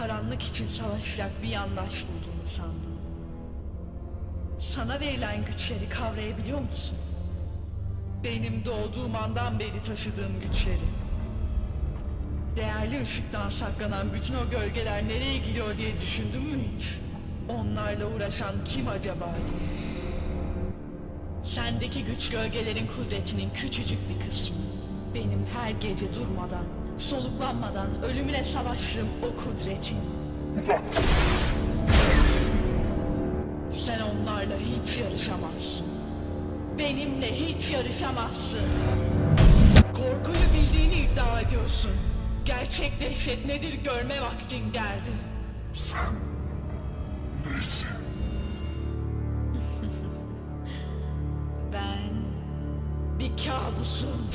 karanlık için savaşacak bir yandaş bulduğunu sandın. Sana verilen güçleri kavrayabiliyor musun? Benim doğduğum andan beri taşıdığım güçleri. Değerli ışıktan saklanan bütün o gölgeler nereye gidiyor diye düşündün mü hiç? Onlarla uğraşan kim acaba diye. Sendeki güç gölgelerin kudretinin küçücük bir kısmı. Benim her gece durmadan, soluklanmadan ölümüne savaştığım o kudretin. Sen onlarla hiç yarışamazsın. Benimle hiç yarışamazsın. Korkuyu bildiğini iddia ediyorsun. Gerçek dehşet nedir görme vaktin geldi. Sen nesin? Ben bir kabusum.